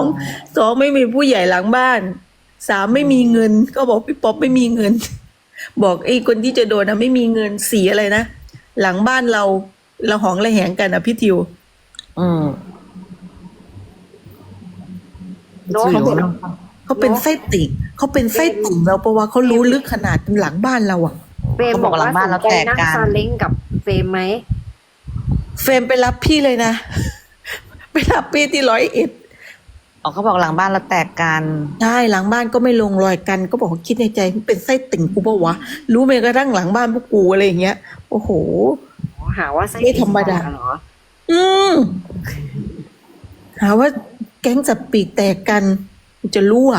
องสองไม่มีผู้ใหญ่หลังบ้าน สามไม่มีเงิน ก็บอกพี่ป๊อปไม่มีเงิน บอกไอ้คนที่จะโดนนะไม่มีเงินสีอะไรนะหลังบ้านเราเราหองระแหงกันอะพี่ทิว อืมเนอะเขาบอกเขาเป็นไส้ติ่งเขาเป็นไส้ติ่งเราเพราะว่าเขารู้ลึกขนาดหลังบ้านเราอะเฟรมบอกว่าสนใจนั่งซาเล้งกับเฟรมไหมเฟรมไปรับพี่เลยนะ ไปรับพี่ที่ร้อยเอ็ด อ๋อเขาบอกหลังบ้านเราแตกกันใช่หลังบ้านก็ไม่ลงรอยกัน ก็บอกว่าคิดในใจมันเป็นไส้ติ่งกูปะวะ รู้ไหมกระทั่งหลังบ้านพวกกูอะไรอย่างเงี้ย โอ้โหอ๋อหาว่าไส้ไม่ธรรมดาเหรออืมหาว่าแก๊งจับปีกแตกกันกูจะรั่ว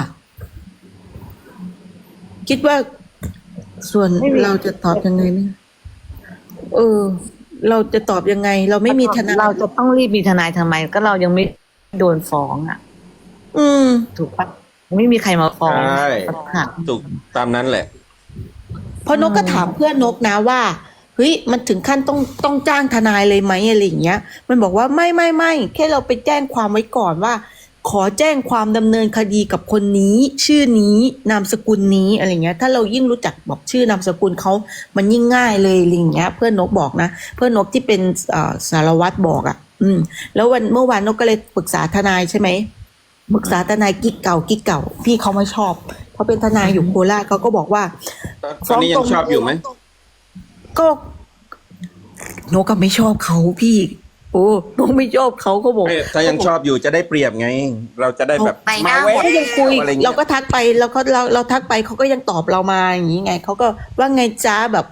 คิดว่าส่วนเราจะตอบยังไงเนี่ยเออ เราจะตอบยังไง เราไม่มีทนายเราจะต้องรีบมีทนายทำไม ก็เรายังไม่โดนฟ้องอะ อืม ถูกปะไม่มีใครมาฟ้องใช่ค่ะถูกตามนั้นแหละ เพราะนกก็ถามเพื่อนนกนะว่าเฮ้ยมันถึงขั้นต้องต้องจ้างทนายเลยไหมอะไรอย่างเงี้ย มันบอกว่าไม่ไม่ไม่แค่เราไปแจ้งความไว้ก่อนว่า ขอแจ้งความดำเนินคดีกับคนนี้ ชื่อนี้นามสกุลนี้อะไรเงี้ย ถ้าเรายิ่งรู้จักบอกชื่อนามสกุลเขามันยิ่งง่ายเลยอะไรอย่างเงี้ย เพื่อนนกบอกนะ เพื่อนนกที่เป็นเอ่อสารวัตรบอกอะ่ะ อืม แล้ววันเมื่อวานนกก็เลยปรึกษาทนายใช่ไหม ปรึกษาทนายกิ๊กเก่ากิ๊กเก่าพี่เขาไม่ชอบเขาเป็นทนายอยู่โคราชเขาก็บอกว่าตอนนี้ยังชอบอยู่ไหมก็นกก็ไม่ชอบเขาพี่ โอ้นกไม่ชอบเขาก็บอกไม่ถ้ายังชอบอยู่จะได้เปรียบไง เราจะได้แบบไปหน้าแววก็ยังคุยอะไรงี้ยเราก็ทักไปแล้วเขาเราเราทักไปเขาก็ยังตอบเรามาอย่างนี้ไงเขาก็ว่าไงจ้าแบบ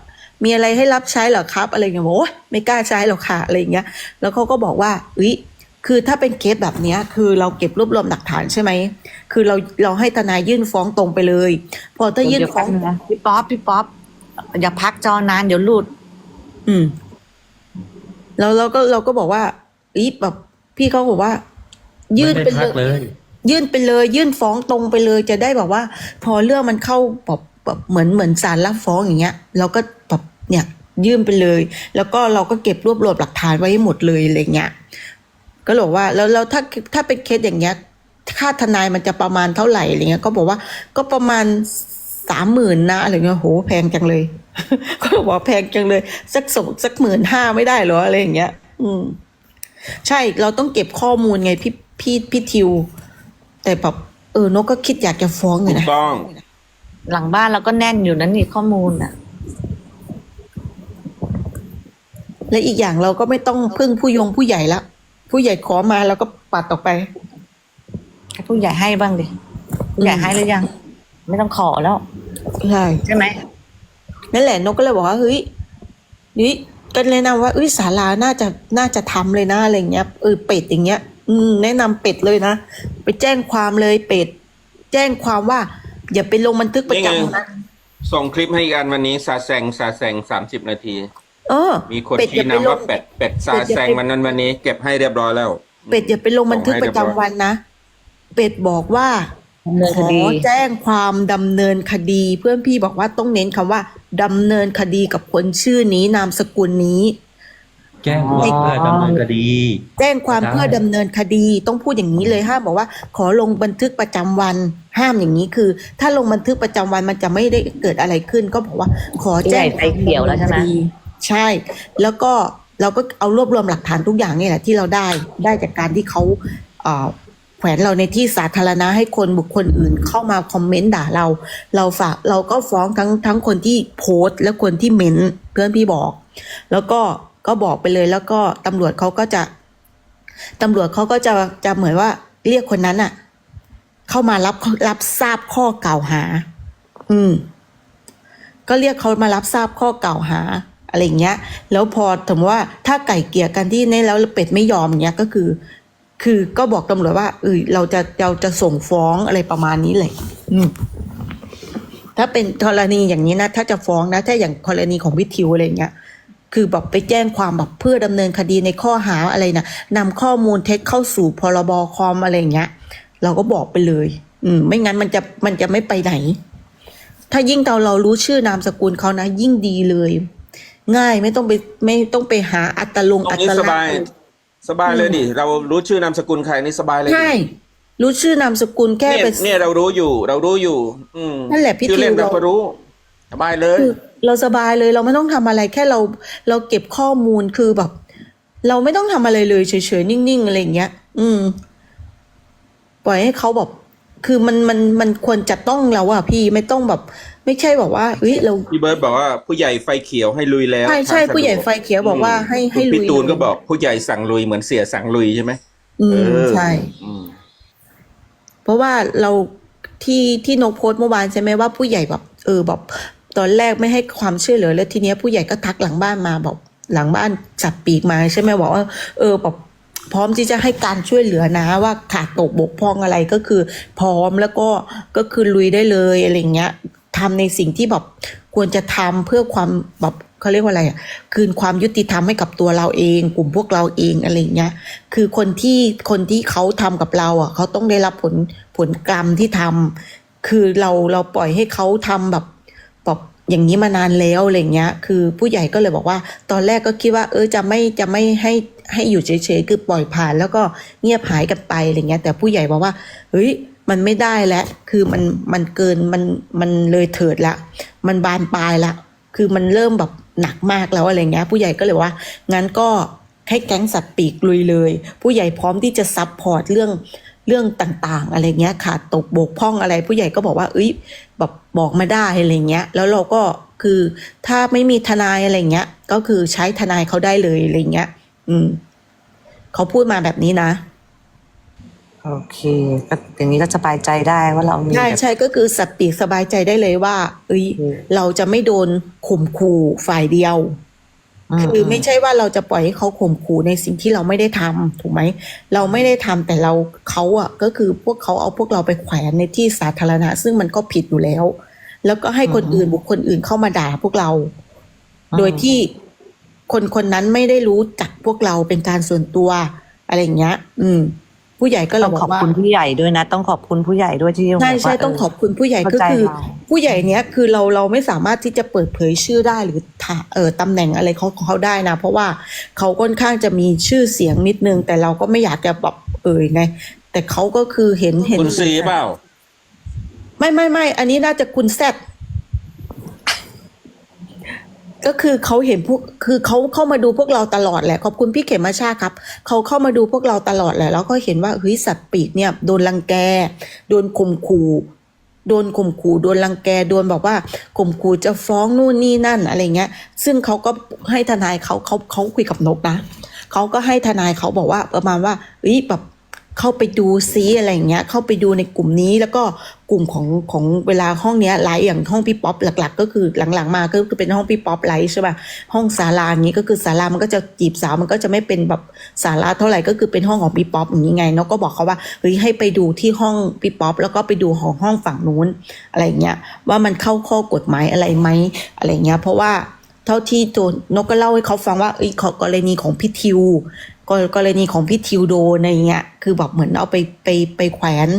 มีอะไรให้รับใช้เหรอครับ อะไรเงี้ยบอกโอ๊ยไม่กล้าใช้หรอกค่ะอะไรอย่างเงี้ย แล้วเขาก็บอกว่าอุ้ย คือถ้าเป็นเคสแบบเนี้ยคือเราเก็บรวบรวมหลักฐานใช่ไหมคือเราเราให้ทนายยื่นฟ้องตรงไปเลย พอถ้ายื่นเดี๋ยวฟ้แป๊อบงนึงนะพี่ป๊อปพี่ป๊อปอย่าพักจอนานเดี๋ยวหลุด อืม แล้วเราก็เราก็บอกว่าอีแบบพี่เขาบอกว่า ยื่นไปไม่ได้พักเลเลยยยื่นไปเลย ยื่นฟ้องตรงไปเลย จะได้แบบว่า พอเรื่องมันเข้าแบบแบบเหมือนเหมือนศาลรับฟ้องอย่างเงี้ยเราก็แบบเนี่ยยื่นไปเลย แล้วก็เราก็เก็บรวบรวมหลักฐานไว้ให้หมดเลยอะไรเงี้ย ก็บอกว่าแล้วแล้วถ้าถ้าเป็นเคสอย่างเงี้ยค่าทนายมันจะประมาณเท่าไหร่อะไรเงี้ย ก็บอกว่าก็ประมาณสามหมื่นนะอะไรเงี้ยโหแพงจังเลย ก็บอกว่าแพงจังเลย สักสองสักหมื่นห้าไม่ได้เหรออะไรอย่างเงี้ย อืม ใช่เราต้องเก็บข้อมูลไงพี่พี่พี่ทิว แต่แบบเออนกก็คิดอยากจะฟ้องอยู่ถูนะกต้อง หลังบ้านเราก็แน่นอยู่นั้นนี่ข้อมูลอะ และอีกอย่างเราก็ไม่ต้องพึ่งผู้ยงผู้ใหญ่ละ ผู้ใหญ่ขอมาเราก็ปัดออกไป ให้ผู้ใหญ่ให้บ้างดิผู้ใหญ่ให้หรือยัง ไม่ต้องขอแล้ว ใช่ใช่ไหมนั่นแหละนกก็เลยบอกว่าเฮ้ยนี่ก็แนะนำว่าเอ้ยศาลาน่าจะน่าจะทำเลยนะอะไรเงี้ยเออเป็ดอย่างเงี้ย อืมแนะนำเป็ดเลยนะไปแจ้งความเลยเป็ด แจ้งความว่า อย่าไปลงบันทึกประจำวันนะส่งคลิปให้อีกอันวันนี้ซาแซงซาแซงสามสิบนาที เออมีคนเป็ดอชี้ย่าไปลนำว่างเป็ดเป็ดซาแซงวันนั้นวันนี้ เก็บให้เรียบร้อยแล้ว เป็ดอย่าไปลงบันทึกประจำวันนะ เป็ดบอกว่าดำเนินขคอดีแจ้งความดำเนินคดี เพื่อนพี่บอกว่าต้องเน้นคำว่าดำเนินคดีกับคนชื่อนี้นามสกุลนี้ แจ้งความเพื่อดำเนินคดี แจ้งความได้เพื่อดำเนินคดีต้องพูดอย่างนี้เลยห้ามบอกว่า ขอลงบันทึกประจำวัน ห้ามอย่างนี้คือ ถ้าลงบันทึกประจำวันมันจะไม่ได้เกิดอะไรขึ้น ก็บอกว่า ขอแจ้งใหญ่ไฟเขียวแล้วใช่ไหมดำเนินคดี ใช่ แล้วก็เราก็เอารวบรวมหลักฐานทุกอย่างนี่แหละที่เราได้ได้จากการที่เขาเแขวนเราในที่สาธารณะให้คนบุคคลอื่นเข้ามาคอมเมนต์ด่าเรา เราฝากเราก็ฟ้องทั้งทั้งคนที่โพสต์ และคนที่เม้นต์เพื่อนพี่บอก แล้วก็ก็บอกไปเลยแล้วก็ตำรวจเขาก็จะตำรวจเขาก็จะจะเหมือนว่าเรียกคนนั้นอะเข้ามารับรับทราบข้อกล่าวหา อืม ก็เรียกเขามารับทราบข้อกล่าวหา อะไรเงี้ย แล้วพอถึงว่าถ้าไก่เกลี่ยกันที่นี่แล้วเป็ดไม่ยอมอย่างเงี้ยก็คือ คือก็บอกตำรวจว่าเออเราจะเราจะส่งฟ้องอะไรประมาณนี้เลย อืมถ้าเป็นกรณีอย่างนี้นะถ้าจะฟ้องนะ ถ้าอย่างกรณีของวิทิวอะไรเงี้ยคือแบบไปแจ้งความแบบเพื่อดำเนินคดีในข้อหาอะไรนะนำข้อมูลเท็จเข้าสู่พรบคอมอะไรเงี้ย เราก็บอกไปเลย อืม ไม่งั้นมันจะมันจะไม่ไปไหน ถ้ายิ่งเราเรารู้ชื่อนามสกุลเขานะ ยิ่งดีเลย ง่ายไม่ต้องไปไม่ต้องไปหาอัตลงตรอังนี้ตสลักบายษณ์สบายเลยดิเรารู้ชื่อนามสกุลใครนี่สบายเลยดิใช่รู้ชื่อนามสกุลแค่เนี่ยเป็น เนี่ยเรารู้อยู่ เรารู้อยู่ อืมนั่นแหละพี่ชื่อเล่นทิวเราเราก็รู้ สบายเลย คือเราสบายเลยเราไม่ต้องทำอะไรแค่เราเราเก็บข้อมูลคือแบบ เราไม่ต้องทำอะไรเลยเฉยๆนิ่งๆอะไรอย่างเงี้ย อืม ปล่อยให้เขาแบบ คือมันมันมันควรจะต้องแล้วอะพี่ไม่ต้องแบบ ไม่ใช่แบบว่าเฮ้ยเราพี่เบิร์ดบอกว่าผู้ใหญ่ไฟเขียวให้ลุยแล้วใช่ใช่ทางสะดวกผู้ใหญ่ไฟเขียวบอกว่าให้ให้คุณลุพี่ยตูนก็บอกผู้ใหญ่สั่งลุยเหมือนเสียสั่งลุยใช่ไหมอืมเออใช่อืมเพราะว่าเราที่ที่นกโพสต์เมื่อวานใช่ไหมว่าผู้ใหญ่แบบ เออแบบตอนแรกไม่ให้ความช่วยเหลือแล้วทีเนี้ยผู้ใหญ่ก็ทักหลังบ้านมาบอกหลังบ้านจับปีกมาใช่ไหมบอกว่าเออแบบ พร้อมที่จะให้การช่วยเหลือนะว่าขาดตกบกพร่องอะไรก็คือ พร้อมแล้วก็ก็คือลุยได้เลยอะไรเงี้ยทำในสิ่งที่แบบควรจะทำเพื่อความแบบเขาเรียกว่าอะไรอะคืนความยุติธรรมให้กับตัวเราเอง กลุ่มพวกเราเองอะไรเงี้ยคือคนที่คนที่เขาทำกับเราอะเขาต้องได้รับผลผลกรรมที่ทำคือเราเราปล่อยให้เขาทำแบบแบบอย่างนี้มานานแล้วอะไรเงี้ย คือผู้ใหญ่ก็เลยบอกว่า ตอนแรกก็คิดว่า เออจะไม่จะไม่ให้ ให้อยู่เฉยๆคือปล่อยผ่าน แล้วก็เงียบหายกันไปอะไรเงี้ย แต่ผู้ใหญ่บอกว่าเฮ้ยมันไม่ได้แล้วคือมันมันเกินมันมันเลยเถิดละ มันบานปลายละ คือมันเริ่มแบบหนักมากแล้วอะไรเงี้ย ผู้ใหญ่ก็เลยว่างั้นก็ให้แก๊งสัตว์ปีกลุยเลย ผู้ใหญ่พร้อมที่จะซับพอร์ตเรื่องเรื่องต่างๆ อะไรเงี้ยขาดตกบกพร่องอะไร ผู้ใหญ่ก็บอกว่าเอ้ยแบบบอกมาได้อะไรเงี้ย แล้วเราก็คือถ้าไม่มีทนายอะไรเงี้ย ก็คือใช้ทนายเขาได้เลยอะไรเงี้ย อืม เขาพูดมาแบบนี้นะ โอเคก็อย่างนี้ก็สบายใจได้ว่าเรามีใช่แบบ ใช่ก็คือสัตว์ปีกสบายใจได้เลยว่า เอ้ย อืม เราจะไม่โดนข่มขู่ฝ่ายเดียว คือไม่ใช่ว่าเราจะปล่อยให้เขาข่มขู่ในสิ่งที่เราไม่ได้ทำถูกไหม เราไม่ได้ทำแต่เราเขาอะก็คือพวกเขาเอาพวกเราไปแขวนในที่สาธารณะ ซึ่งมันก็ผิดอยู่แล้ว แล้วก็ให้คนอื่นบุคคลอื่นเข้ามาด่าพวกเรา โดยที่ คนคนนั้นไม่ได้รู้จักพวกเราเป็นการส่วนตัว อะไรอย่างเงี้ย อืม ผู้ใหญ่ก็เลต้ยองบอขอบกว่า คุณผู้ใหญ่ด้วยนะ ต้องขอบคุณผู้ใหญ่ด้วยที่ใช่แบบใช่ว่าต้องขอบคุณผู้ใหญ่เข้าก็ใจคือ เราผู้ใหญ่เนี้ยคือเราเราไม่สามารถที่จะเปิดเผยชื่อได้หรือถาเออตำแหน่งอะไรเขาของเขาได้นะ เพราะว่าเขาค่อนข้างจะมีชื่อเสียงนิดนึง แต่เราก็ไม่อยากจะแบบเอ่ยไง แต่เขาก็คือเห็นเห็นคุณซีเปล่า ไม่ไม่ไม่อันนี้น่าจะคุณแซด ก็คือเขาเห็นพวกคือเขาเข้ามาดูพวกเราตลอดแหละขอบคุณพี่เขมาชาครับเขาเข้ามาดูพวกเราตลอดแหละ แล้วก็เห็นว่าเฮ้ยสัตว์ปีกเนี่ยโดนรังแก โดนข่มขู่โดนข่มขู่โดนรังแกโดนบอกว่าข่มขู่จะฟ้องนู่นนี่นั่นอะไรเงี้ย ซึ่งเขาก็ให้ทนายเขาเขาเขาคุยกับนกนะเขาก็ให้ทนายเขาบอกว่าประมาณว่าเฮ้ยแบบ เข้าไปดูซิอะไรอย่างเงี้ย เข้าไปดูในกลุ่มนี้แล้วก็กลุ่มของของเวลาห้องเนี้ยไลฟ์อย่างห้องพี่ป๊อปหลัก ๆ ก็คือหลังๆมาก็คือเป็นห้องพี่ป๊อปไลฟ์ใช่ป่ะห้องศาลาอย่างนี้ก็คือศาลามันก็จะจีบสาวมันก็จะไม่เป็นแบบศาลาเท่าไหร่ก็คือเป็นห้องของพี่ป๊อปอย่างนี้ไงนกก็บอกเขาว่าเฮ้ยให้ไปดูที่ห้องพี่ป๊อปแล้วก็ไปดูของห้องฝั่งนู้นอะไรเงี้ยว่ามันเข้าข้อกฎหมายอะไรไหมอะไรเงี้ยเพราะว่าเท่าที่โจนนกก็เล่าให้เขาฟังว่าเอ้ยขอกรณีของพี่ทิว กรกรณีของพี่ทิวโดนอะไรเงี้ยคือแบบเหมือนเอาไปไปไปแขวน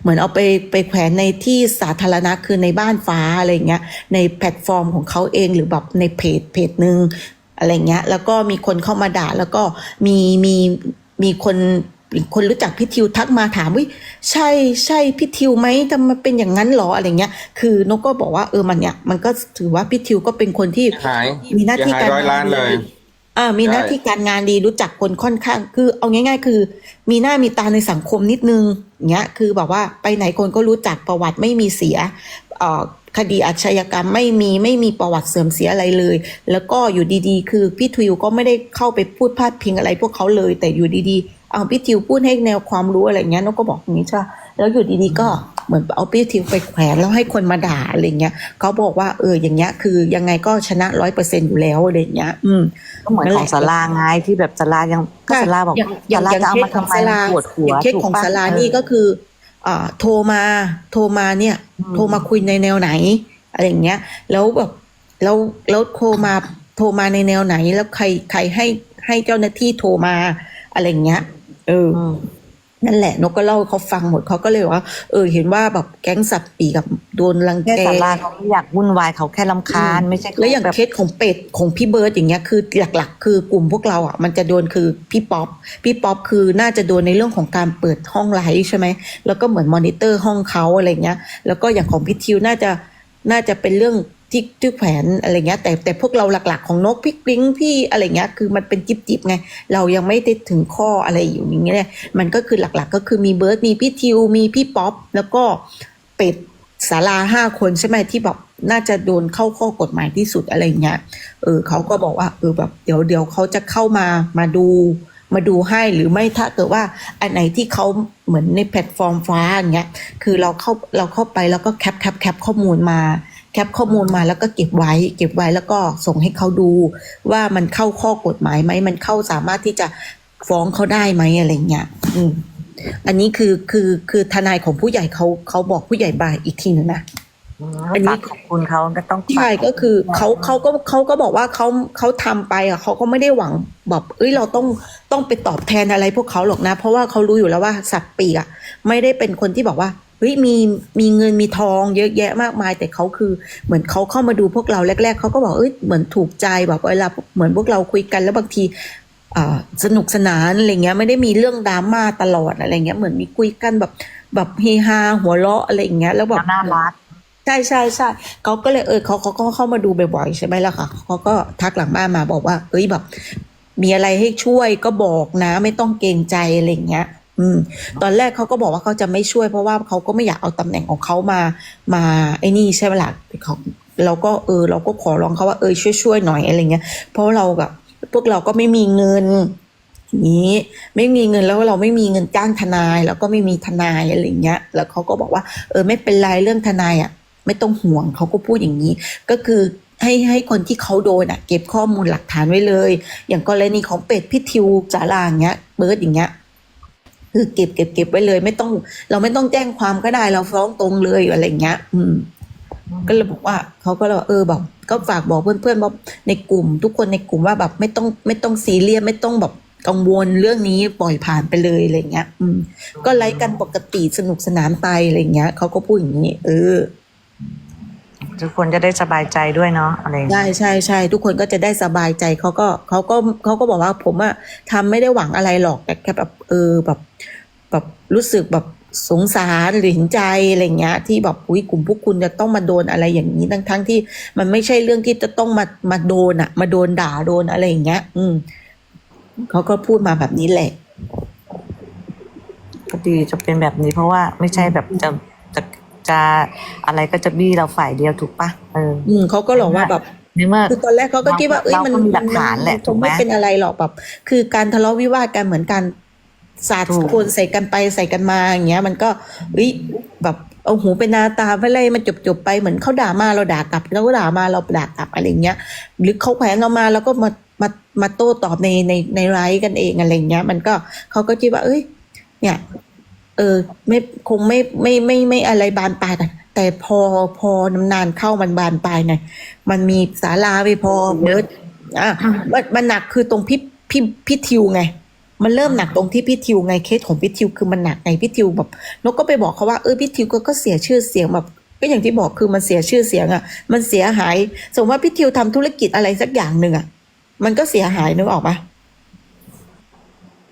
เหมือนเอาไปไปแขวนในที่สาธารณะคือในบ้านฟ้าอะไรเงี้ยในแพลตฟอร์มของเขาเองหรือแบบในเพจเพจหนึ่งอะไรเงี้ย แล้วก็มีคนเข้ามาด่าแล้วก็มีมีมีคนคนรู้จักพี่ทิวทักมาถามวิใช่ใช่พี่ทิวไหมทำไมเป็นอย่างนั้นหรออะไรเงี้ย คือนกก็บอกว่าเออมันเนี่ยมันก็ถือว่าพี่ทิวก็เป็นคนที่หายมีหน้าที่หายการร้อยล้านเลย อ่ามีใช่หน้าที่การงานดีรู้จักคนค่อนข้าง คือเอาง่าย ๆ คือ มีหน้ามีตาในสังคมนิดนึงอย่างเงี้ยคือแบบว่าไปไหนคนก็รู้จักประวัติไม่มีเสียเอ่อคดีอาชญากรรมไม่มีไม่มีประวัติเสื่อมเสียอะไรเลย แล้วก็อยู่ดีๆ คือพี่ทิวก็ไม่ได้เข้าไปพูดพาดพิงอะไรพวกเขาเลย แต่อยู่ดีๆเอาพี่ทิวพูดให้แนวความรู้อะไรเงี้ยนกก็บอกอย่างนี้ใช่ปะ แล้วอยู่ดีๆก็เหมือนเอาพี่ทิวไปแขวนแล้วให้คนมาด่าอะไรเงี้ยเขาบอกว่าเอออย่างเงี้ยคือยังไงก็ชนะร้อยเปอร์เซ็นอยู่แล้วอะไรเงี้ย อืมก็เหมือนของสาราไงที่แบบสารายังก็สาราบอกอย่างอย่าสางราจะเอามาทำไมเคสของศาลาปวดหัวอย่างเคสของถูกปะศาลาเออนี่ก็คืออ่าโทรมาโทรมาเนี่ยอืมโทรมาคุยในแนวไหนอะไรอย่างเงี้ย แล้วแบบแล้วแล้วโทรมาโทรมาในแนวไหนแล้วใครใครให้ให้เจ้าหน้าที่โทรมาอะไรอย่างเงี้ยเอออืม นั่นแหละนกก็เล่าให้เขาฟังหมดเขาก็เลยบอกว่า เออ เห็นว่าแบบแก๊งสัตว์ปีกกับโดนรังแค่แกสาราเขาไม่อยากวุ่นวายเขาแค่ลำคาญไม่ใช่แล้วอย่างแบบเคสของเป็ดของพี่เบิร์ดอย่างเงี้ยคือหลักๆ คือกลุ่มพวกเราอะมันจะโดนคือพี่ป๊อปพี่ป๊อปคือน่าจะโดนในเรื่องของการเปิดห้องไลฟ์ใช่ไหมแล้วก็เหมือนมอนิเตอร์ห้องเขาอะไรเงี้ย แล้วก็อย่างของพี่ทิวน่าจะน่าจะเป็นเรื่อง ที่ที่แขวนอะไรเงี้ยแต่แต่พวกเราหลักๆของนกพี่กริ้งพี่อะไรเงี้ยคือมันเป็นจิบจิบๆไง เรายังไม่ได้ถึงข้ออะไรอยู่อย่างเงี้ยมันก็คือหลักๆ ก็คือมีเบิร์ดมีพี่ทิวมีพี่ป๊อปแล้วก็เป็ดสาราห้าคนใช่ไหมที่แบบน่าจะโดนเข้าข้อกฎหมายที่สุดอะไรเงี้ยเออเขาก็บอกว่าเออแบบเดี๋ยวเดี๋ยวเขาจะเข้ามามาดูมาดูให้หรือไม่ถ้าเกิดว่าอันไหนที่เขาเหมือนในแพลตฟอร์มฟ้าอย่างเงี้ยคือเราเข้าเราเข้าไปแล้วก็แคปแคปแคปข้อมูลมา แคปข้อมูลมาแล้วก็เก็บไว้ เก็บไว้แล้วก็ส่งให้เขาดูว่ามันเข้าข้อกฎหมายไหมมันเข้าสามารถที่จะฟ้องเขาได้ไหมอะไรเงี้ยอืมอันนี้คือคือคือทนายของผู้ใหญ่เขาเขาบอกผู้ใหญ่บ่ายอีกทีนึงนะอันนี้ฝากขอบคุณเขาก็ต้องฝากใช่ก็คือเขาเขาก็เขาก็บอกว่าเขาเขาทำไปอะเขาก็ไม่ได้หวังแบบเอ้ยเราต้องต้องไปตอบแทนอะไรพวกเขาหรอกนะ เพราะว่าเขารู้อยู่แล้วว่าสัตว์ปีกอะไม่ได้เป็นคนที่บอกว่า เฮ้ยมีมีเงินมีทองเยอะแยะมากมาย แต่เขาคือเหมือนเขาเข้ามาดูพวกเราแรก ๆเขาก็บอกเอ้ยเหมือนถูกใจแบบเวลาเหมือนพวกเราคุยกันแล้วบางทีอ่าสนุกสนานอะไรเงี้ยไม่ได้มีเรื่องดราม่าตลอดอะไรเงี้ยเหมือนมีคุยกันแบบแบบเฮฮาหัวเราะอะไรอย่างเงี้ยแล้วแบบน่ารักใช่ใช่ใช่เขาก็เลยเออเขาเขาก็เข้ามาดูบ่อยๆใช่ไหมล่ะค่ะเขาก็ทักหลังบ้านมาบอกว่า เอ้ยแบบ มีอะไรให้ช่วยก็บอกนะ ไม่ต้องเกรงใจอะไรอย่างเงี้ย อืม ตอนแรกเขาก็บอกว่าเขาจะไม่ช่วยเพราะว่าเขาก็ไม่อยากเอาตำแหน่งของเขามา มาไอ้นี่ใช่ไหมล่ะเขาเราก็เออ เราก็ขอร้องเขาว่าเออช่วยช่วยหน่อยอะไรเงี้ย เพราะเราแบบพวกเราก็ไม่มีเงินอย่างนี้ไม่มีเงินแล้วเราไม่มีเงินจ้างทนาย แล้วก็ไม่มีทนายอะไรเงี้ย แล้วเขาก็บอกว่า เออไม่เป็นไรเรื่องทนายอะ ไม่ต้องห่วงเขาก็พูดอย่างนี้ ก็คือให้ให้คนที่เขาโดนอะ เก็บข้อมูลหลักฐานไว้เลย อย่างกรณีของเป็ดพี่ทิวจาราอย่างเงี้ยเบิร์ดอย่างเงี้ย คือเก็บเก็บเก็บไว้เลย ไม่ต้อง เราไม่ต้องแจ้งความก็ได้เราฟ้องตรงเลยอะไรเงี้ย อืม ก็เลยบอกว่าเขาก็เลยเออแบบก็ฝากบอกเพื่อนๆว่าในกลุ่ม ทุกคนในกลุ่มว่าแบบไม่ต้องไม่ต้องซีเรียสไม่ต้องแบบกังวลเรื่องนี้ปล่อยผ่านไปเลยอะไรเงี้ย อืม ก็ไลฟ์กันปกติสนุกสนานไปอะไรเงี้ยเขาก็พูดอย่างนี้ เออ ทุกคนจะได้สบายใจด้วยเนาะอะไรอย่างเงี้ย ใช่ใช่ใช่ทุกคนก็จะได้สบายใจเขาก็เขาก็เขาก็บอกว่าผมอะทำไม่ได้หวังอะไรหรอกแต่แค่แบบเออแบบแบบรู้สึกแบบสงสารหรือเห็นใจอะไรเงี้ยที่แบบอุ้ยกลุ่มพวกคุณจะต้องมาโดนอะไรอย่างนี้ทั้งทั้งที่ มันไม่ใช่เรื่องที่จะต้องมามาโดนอะมาโดนด่าโดนอะไรอย่างเงี้ย อืมเขาก็พูดมาแบบนี้แหละ ก็ดีจะเป็นแบบนี้เพราะว่าไม่ใช่แบบจะ จะจะอะไรก็จะบี้เราฝ่ายเดียวถูกปะเอออืมเขาก็บอกว่าแบบในเมื่อคือตอนแรกเขาก็คิดว่าเอ้ยเรามันก็มีหลักฐานแหละมัถูกไหมไม่เป็นอะไรหรอกแบบคือการทะเลาะวิวาทกันเหมือนกันสาดถูกคนใส่กันไปใส่กันมาอย่างเงี้ย มันก็เอ้ยแบบเอาหูเป็นนาตาไปเลยมันจบจบๆไปเหมือนเขาด่ามาเราด่ากลับแล้วก็ด่ามาเราด่ากลับอะไรเงี้ย หรือเขาแขวนเรามาแล้วก็มามามาโต้ตอบในในในไลฟ์กันเองอะไรเงี้ย มันก็เขาก็คิดว่า เอ้ย เนี่ย เออ ไม่คงไม่ไม่ไม่ไม่อะไรบานปลายกัน แต่พอพอนานๆเข้ามันบานปลายไงมันมีศาลาไปพอเบิร์ดอะมันมันหนักคือตรงพี่พี่พี่ทิวไง มันเริ่มหนักตรงที่พี่ทิวไงเคสของพี่ทิวคือมันหนักไงพี่ทิวแบบนกก็ไปบอกเขาว่าเออพี่ทิวก็ก็เสียชื่อเสียงแบบก็อย่างที่บอกคือมันเสียชื่อเสียงอะ มันเสียหาย สมมติว่าพี่ทิวทำธุรกิจอะไรสักอย่างหนึ่งอะ มันก็เสียหายนึกออกปะ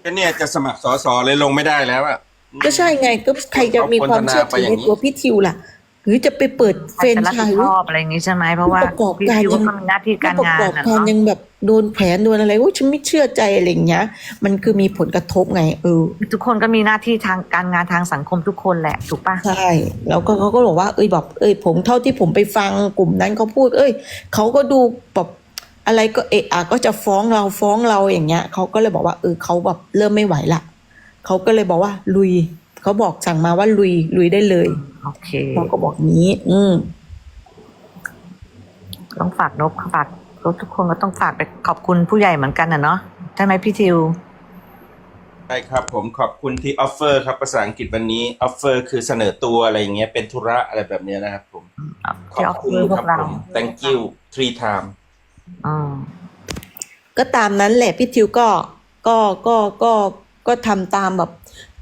ก็เนี่ยจะสมัครสอสอเลยลงไม่ได้แล้วอะ ก็ใช่ไงก็ใครจะมีความเชื่อถือในตัวพี่ทิวล่ะ หรือจะไปเปิดเฟรนจะไชรับผิส์ดชอบอะไรอย่างงี้ใช่ไหมเพราะว่าผู้ประกอบพี่การทิวยังก็มีหน้าที่การงานผู้ประกอบอะการเนาะยังแบบโดนแผนโดนอะไรโอ้ยฉันไม่เชื่อใจอะไรอย่างเงี้ย มันคือมีผลกระทบไงเออทุกคนก็มีหน้าที่ทางการงานทางสังคมทุกคนแหละถูกปะใช่แล้วก็เขาก็บอกว่าเอ้ยแบบเอ้ย ผมเท่าที่ผมไปฟังกลุ่มนั้นเขาพูด เอ้ยเขาก็ดูแบบอะไรก็เอะอะก็จะฟ้องเราฟ้องเราอย่างเงี้ยเขาก็เลยบอกว่าเออเขาแบบเริ่มไม่ไหวละ เขาก็เลยบอกว่า ลุย เขาบอกสั่งมาว่าลุย ลุยได้เลยโอเคเขาก็บอกงี้ อืมต้องฝากนกฝากทุกคนก็ต้องฝากไปขอบคุณผู้ใหญ่เหมือนกันนะเนาะใช่ไหมพี่ทิวใช่ครับ ผมขอบคุณที่ออฟเฟอร์ครับภาษาอังกฤษวันนี้ออฟเฟอร์คือเสนอตัวอะไรอย่างเงี้ยเป็นธุระอะไรแบบเนี้ยนะครับ ผมขที่ออบอฟคุณเฟอร์พควรักบเราผม thank you three time อืมก็ตามนั้นแหละพี่ทิวก็ก็ก็ก็ ก็ทำตามแบบ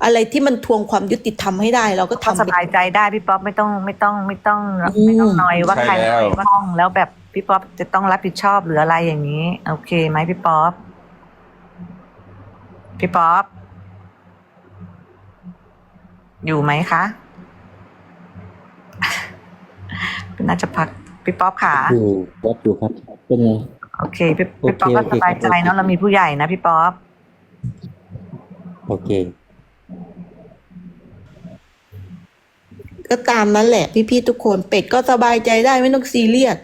อะไรที่มันทวงความยุติธรรมให้ได้ เราก็ก็ทำสไปบายใจได้พี่ป๊อปไม่ต้องไม่ต้องไม่ต้องอืมไม่ต้องนอยว่าใช่ใครแล้วว่าห้องแล้วแบบพี่ป๊อปจะต้องรับผิดชอบหรืออะไรอย่างนี้ โอเคไหมพี่ป๊อปพี่ป๊อปอยู่ไหมคะน่าจะพักพี่ป๊อปขาอยู่วัดอยู่ครับเป็นไงโอเคพี่พี่ป๊อปโอก็เคสบายใจโอเคเนาะเรามีผู้ใหญ่นะพี่ป๊อป โอเค ก็ตามนั้นแหละ พี่ๆทุกคนเป็ดก็สบายใจได้ไม่ต้องซีเรียส